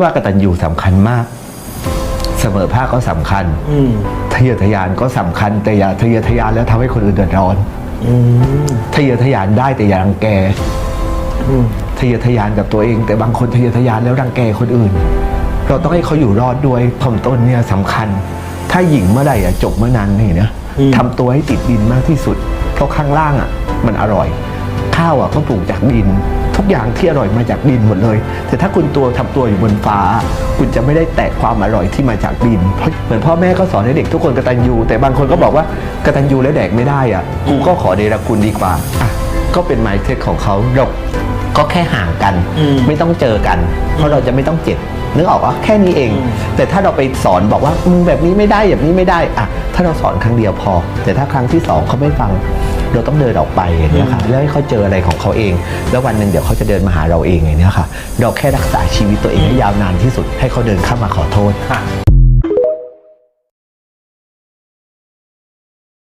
ว่ากตัญญูสำคัญมาก เสมอภาคก็สำคัญอืมทะเยอทะยานก็สำคัญ แต่อย่าทะเยอทะยานแล้วทำให้คนอื่นเดือดร้อนอืมทะเยอทะยานได้แต่อย่ารังแกอืมทะเยอทะยานกับตัวเอง แต่บางคนทะเยอทะยานแล้วรังแกคนอื่น เราต้องให้เขาอยู่รอดด้วยถ่อมต้นเนี่ยสำคัญ ถ้าหญิงเมื่อไหร่อะจบเมื่อนั้นนี่นะทำตัวให้ติดดินมากที่สุด เพราะข้างล่างอะมันอร่อย ข้าวอะก็ปลูกจากดิน ทุกอย่างที่อร่อยมาจากดินหมดเลย แต่ถ้าคุณตัวทำตัวอยู่บนฟ้า คุณจะไม่ได้แตะความอร่อยที่มาจากดินเพราะเหมือนพ่อแม่ก็สอนให้เด็กทุกคนกตัญญูแต่บางคนก็บอกว่ากตัญญูแล้วแดกไม่ได้อะกูก็ขอเดรัจคุณดีกว่าอะก็เป็นไมเซ็ตของเขาเราก็แค่ห่างกันอืมไม่ต้องเจอกัน เพราะเราจะไม่ต้องเจ็บนึกออกว่าแค่นี้เองอืมแต่ถ้าเราไปสอนบอกว่ามึงแบบนี้ไม่ได้แบบนี้ไม่ได้อะถ้าเราสอนครั้งเดียวพอ แต่ถ้าครั้งที่สองเขาไม่ฟัง เราต้องเดินออกไปอย่างนี้ยค่ะแล้วให้เขาเจออะไรของเขาเอง แล้ววันหนึ่งเดี๋ยวเขาจะเดินมาหาเราเองอย่างนี้ยค่ะ เราแค่รักษาชีวิตตัวเองให้ยาวนานที่สุดให้เขาเดินเข้ามาขอโทษ ค่ะ